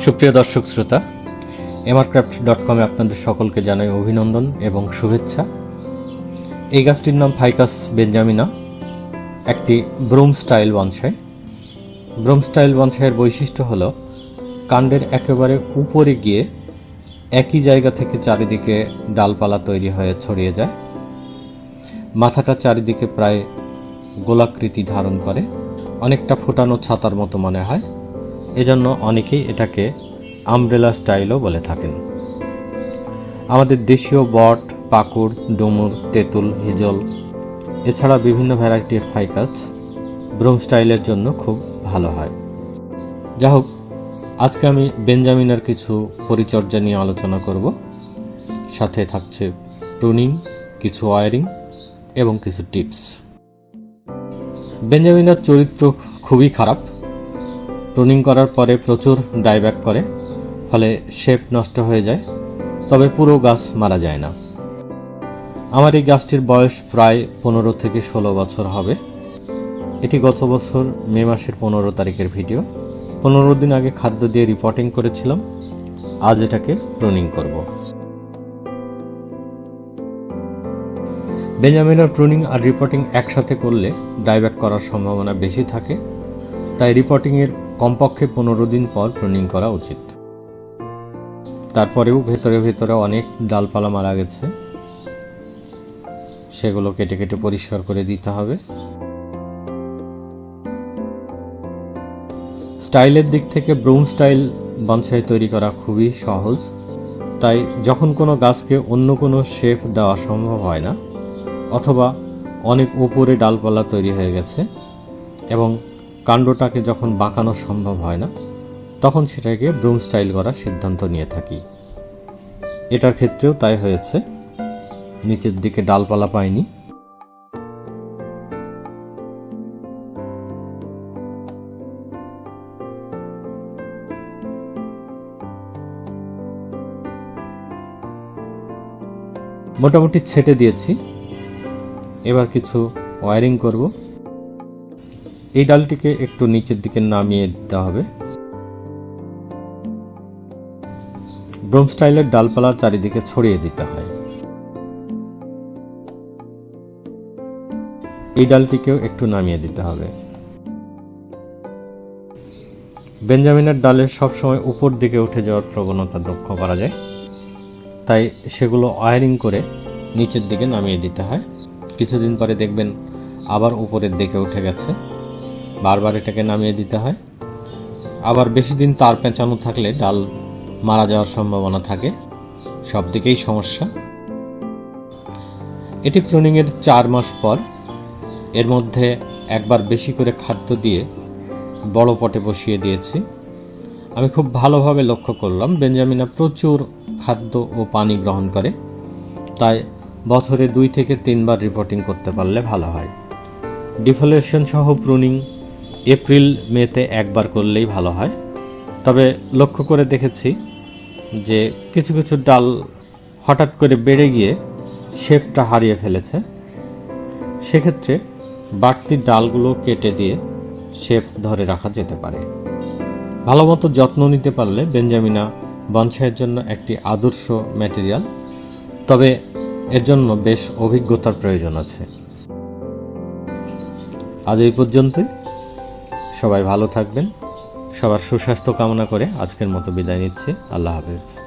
সুপ্রিয় দর্শক শ্রোতা এমারক্রাফট ডট কমে আপনাদের সকলকে জানাই অভিনন্দন এবং শুভেচ্ছা। এই গাছটির নাম ফাইকাস বেঞ্জামিনা, একটি broom style bonsai. Broom style বনসাইয়ের বৈশিষ্ট্য হল, কাণ্ডের একেবারে উপরে গিয়ে একই জায়গা থেকে চারিদিকে ডালপালা তৈরি হয়ে ছড়িয়ে যায়। মাথাটা চারিদিকে প্রায় গোলাকৃতি ধারণ করে, অনেকটা ফোটানো ছাতার মতো মনে হয়। এজন্য অনেকেই এটাকে আমব্রেলা স্টাইলও বলে থাকেন। আমাদের দেশীয় বট, পাকুড়, ডুমুর, তেঁতুল, হিজল, এছাড়া বিভিন্ন ভ্যারাইটির ফাইকাস ব্রোম স্টাইলের জন্য খুব ভালো হয়। যা হোক, আজকে আমি বেঞ্জামিনের কিছু পরিচর্যা নিয়ে আলোচনা করব। সাথে থাকছে প্রুনিং, কিছু ওয়ারিং এবং কিছু টিপস। বেঞ্জামিনার চরিত্র খুবই খারাপ। প্রুনিং করার পরে প্রচুর ডাইব্যাক করে, ফলে শেপ নষ্ট হয়ে যায়, তবে পুরো গাছ মারা যায় না। আমার এই গাছটির বয়স প্রায় পনেরো থেকে ষোলো বছর হবে। এটি গত বছর মে মাসের পনেরো তারিখের ভিডিও। পনেরো দিন আগে খাদ্য দিয়ে রিপোর্টিং করেছিলাম। আজ এটাকে প্রুনিং করব। বেঞ্জামিনের প্রুনিং আর রিপোর্টিং একসাথে করলে ডাইব্যাক করার সম্ভাবনা বেশি থাকে। তাই রিপোর্টিংয়ের কমপক্ষে পনেরো দিন পর প্রুনিং করা উচিত। তারপরেও ভেতরে ভেতরে অনেক ডালপালা মারা গেছে। সেগুলো কেটে কেটে পরিষ্কার করে দিতে হবে। স্টাইলের দিক থেকে ব্রুম স্টাইল বনসাই তৈরি করা খুবই সহজ। তাই যখন কোনো গাছকে অন্য কোনো শেপ দেওয়া সম্ভব হয় না, অথবা অনেক উপরে ডালপালা তৈরি হয়ে গেছে এবং কাণ্ডটাকে যখন বাঁকানো সম্ভব হয় না, তখন সেটাকে ব্রুম স্টাইল করার সিদ্ধান্ত নিয়ে থাকি। এটার ক্ষেত্রেও তাই হয়েছে। নিচের দিকে ডালপালা পাইনি। মোটামুটি ছেটে দিয়েছি। এবার কিছু ওয়ারিং করব। এই ডালটিকে একটু নিচের দিকে নামিয়ে দিতে হবে। ব্রোম স্টাইলের ডালপালা চারিদিকে ছড়িয়ে দিতে হয়। এই ডালটিকেও একটু নামিয়ে দিতে হবে। বেঞ্জামিনের ডালের সবসময় উপর দিকে উঠে যাওয়ার প্রবণতা লক্ষ্য করা যায়। তাই সেগুলো ওয়ারিং করে নিচের দিকে নামিয়ে দিতে হয়। কিছুদিন পরে দেখবেন আবার উপরের দিকে উঠে গেছে। বারবার এটাকে নামিয়ে দিতে হয়। আবার বেশি দিন তার পেঁচানো থাকলে ডাল মারা যাওয়ার সম্ভাবনা থাকে। সব দিকেই সমস্যা। এটি প্রুনিংয়ের চার মাস পর। এর মধ্যে একবার বেশি করে খাদ্য দিয়ে বড় পটে বসিয়ে দিয়েছি। আমি খুব ভালোভাবে লক্ষ্য করলাম, বেঞ্জামিনা প্রচুর খাদ্য ও পানি গ্রহণ করে। তাই বছরে দুই থেকে তিনবার রিপোর্টিং করতে পারলে ভালো হয়। ডিফলেশন সহ প্রুনিং এপ্রিল মেতে একবার করলেই ভালো হয়। তবে লক্ষ্য করে দেখেছি যে কিছু কিছু ডাল হঠাৎ করে বেড়ে গিয়ে শেপটা হারিয়ে ফেলেছে। সেক্ষেত্রে বাড়তি ডালগুলো কেটে দিয়ে শেপ ধরে রাখা যেতে পারে। ভালো মতো যত্ন নিতে পারলে বেঞ্জামিনা বনসাইয়ের জন্য একটি আদর্শ ম্যাটেরিয়াল, তবে এর জন্য বেশ অভিজ্ঞতার প্রয়োজন আছে। আজ এই পর্যন্তই। সবাই ভালো থাকবেন। সবার সুস্বাস্থ্য কামনা করে আজকের মতো বিদায় নিচ্ছি। আল্লাহ হাফেজ।